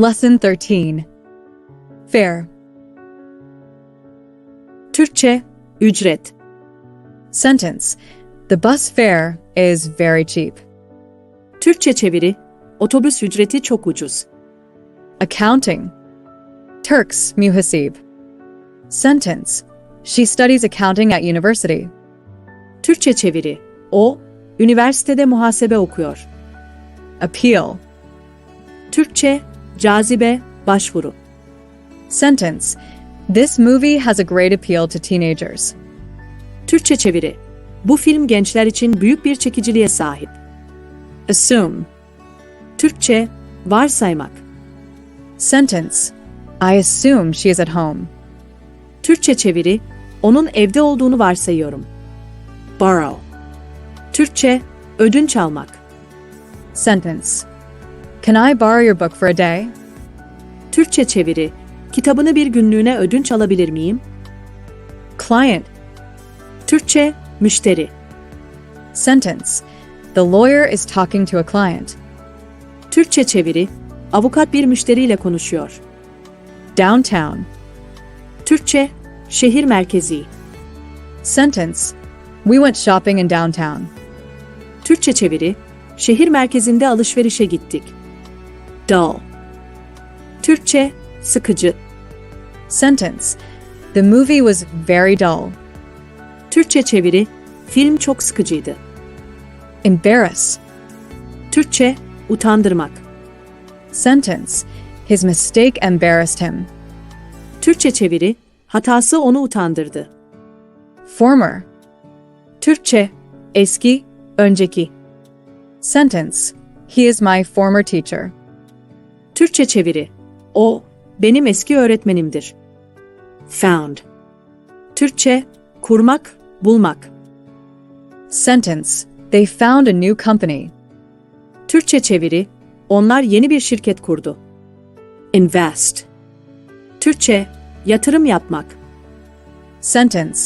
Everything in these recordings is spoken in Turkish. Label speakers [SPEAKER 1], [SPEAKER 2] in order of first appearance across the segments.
[SPEAKER 1] Lesson 13 Fare.
[SPEAKER 2] Türkçe, ücret.
[SPEAKER 1] Sentence The bus fare is very cheap.
[SPEAKER 2] Türkçe çeviri, otobüs ücreti çok ucuz.
[SPEAKER 1] Accounting. Turks muhasib. Sentence She studies accounting at university.
[SPEAKER 2] Türkçe çeviri, o, üniversitede muhasebe okuyor.
[SPEAKER 1] Appeal.
[SPEAKER 2] Türkçe, cazibe, başvuru.
[SPEAKER 1] Sentence This movie has a great appeal to teenagers.
[SPEAKER 2] Türkçe çeviri, bu film gençler için büyük bir çekiciliğe sahip.
[SPEAKER 1] Assume.
[SPEAKER 2] Türkçe, varsaymak.
[SPEAKER 1] Sentence I assume she is at home.
[SPEAKER 2] Türkçe çeviri, onun evde olduğunu varsayıyorum. Borrow. Türkçe, ödünç almak.
[SPEAKER 1] Sentence Can I borrow your book for a day?
[SPEAKER 2] Türkçe çeviri, kitabını bir günlüğüne ödünç alabilir miyim?
[SPEAKER 1] Client.
[SPEAKER 2] Türkçe, müşteri.
[SPEAKER 1] Sentence The lawyer is talking to a client.
[SPEAKER 2] Türkçe çeviri, avukat bir müşteriyle konuşuyor.
[SPEAKER 1] Downtown.
[SPEAKER 2] Türkçe, şehir merkezi.
[SPEAKER 1] Sentence We went shopping in downtown.
[SPEAKER 2] Türkçe çeviri, şehir merkezinde alışverişe gittik. Dull. Türkçe, sıkıcı.
[SPEAKER 1] Sentence The movie was very dull.
[SPEAKER 2] Türkçe çeviri, film çok sıkıcıydı.
[SPEAKER 1] Embarrass.
[SPEAKER 2] Türkçe, utandırmak.
[SPEAKER 1] Sentence His mistake embarrassed him.
[SPEAKER 2] Türkçe çeviri, hatası onu utandırdı.
[SPEAKER 1] Former.
[SPEAKER 2] Türkçe, eski, önceki.
[SPEAKER 1] Sentence He is my former teacher.
[SPEAKER 2] Türkçe çeviri, o, benim eski öğretmenimdir. Found. Türkçe, kurmak, bulmak.
[SPEAKER 1] Sentence They found a new company.
[SPEAKER 2] Türkçe çeviri, onlar yeni bir şirket kurdu. Invest. Türkçe, yatırım yapmak.
[SPEAKER 1] Sentence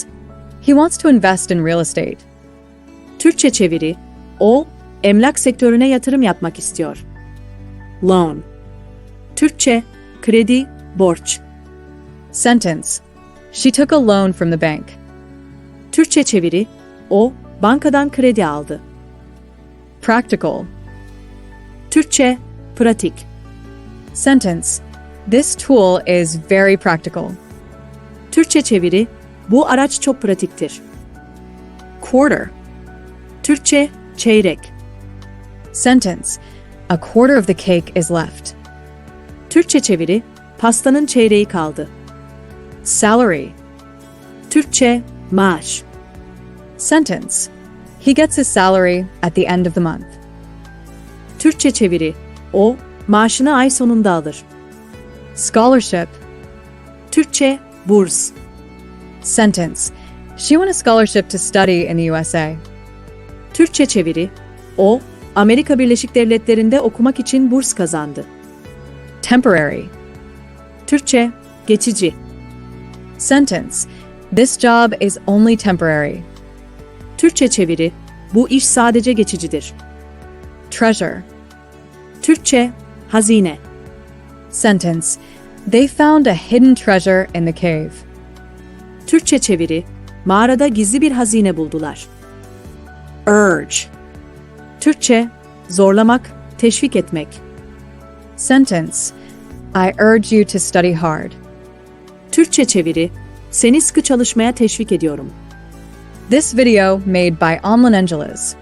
[SPEAKER 1] He wants to invest in real estate.
[SPEAKER 2] Türkçe çeviri, o, emlak sektörüne yatırım yapmak istiyor. Loan. Türkçe, kredi, borç.
[SPEAKER 1] Sentence She took a loan from the bank.
[SPEAKER 2] Türkçe çeviri, o, bankadan kredi aldı.
[SPEAKER 1] Practical.
[SPEAKER 2] Türkçe, pratik.
[SPEAKER 1] Sentence This tool is very practical.
[SPEAKER 2] Türkçe çeviri, bu araç çok pratiktir.
[SPEAKER 1] Quarter.
[SPEAKER 2] Türkçe, çeyrek.
[SPEAKER 1] Sentence A quarter of the cake is left.
[SPEAKER 2] Türkçe çeviri, pastanın çeyreği kaldı.
[SPEAKER 1] Salary.
[SPEAKER 2] Türkçe, maaş.
[SPEAKER 1] Sentence He gets his salary at the end of the month.
[SPEAKER 2] Türkçe çeviri, o, maaşını ay sonunda alır.
[SPEAKER 1] Scholarship.
[SPEAKER 2] Türkçe, burs.
[SPEAKER 1] Sentence She won a scholarship to study in the USA.
[SPEAKER 2] Türkçe çeviri, o, Amerika Birleşik Devletleri'nde okumak için burs kazandı.
[SPEAKER 1] Temporary.
[SPEAKER 2] Türkçe, geçici.
[SPEAKER 1] Sentence This job is only temporary.
[SPEAKER 2] Türkçe çeviri, bu iş sadece geçicidir.
[SPEAKER 1] Treasure.
[SPEAKER 2] Türkçe, hazine.
[SPEAKER 1] Sentence They found a hidden treasure in the cave.
[SPEAKER 2] Türkçe çeviri, mağarada gizli bir hazine buldular. Urge. Türkçe, zorlamak, teşvik etmek.
[SPEAKER 1] Sentence I urge you to study hard.
[SPEAKER 2] Türkçe çeviri, seni sıkı çalışmaya teşvik ediyorum.
[SPEAKER 1] This video made by Amlan Angeles.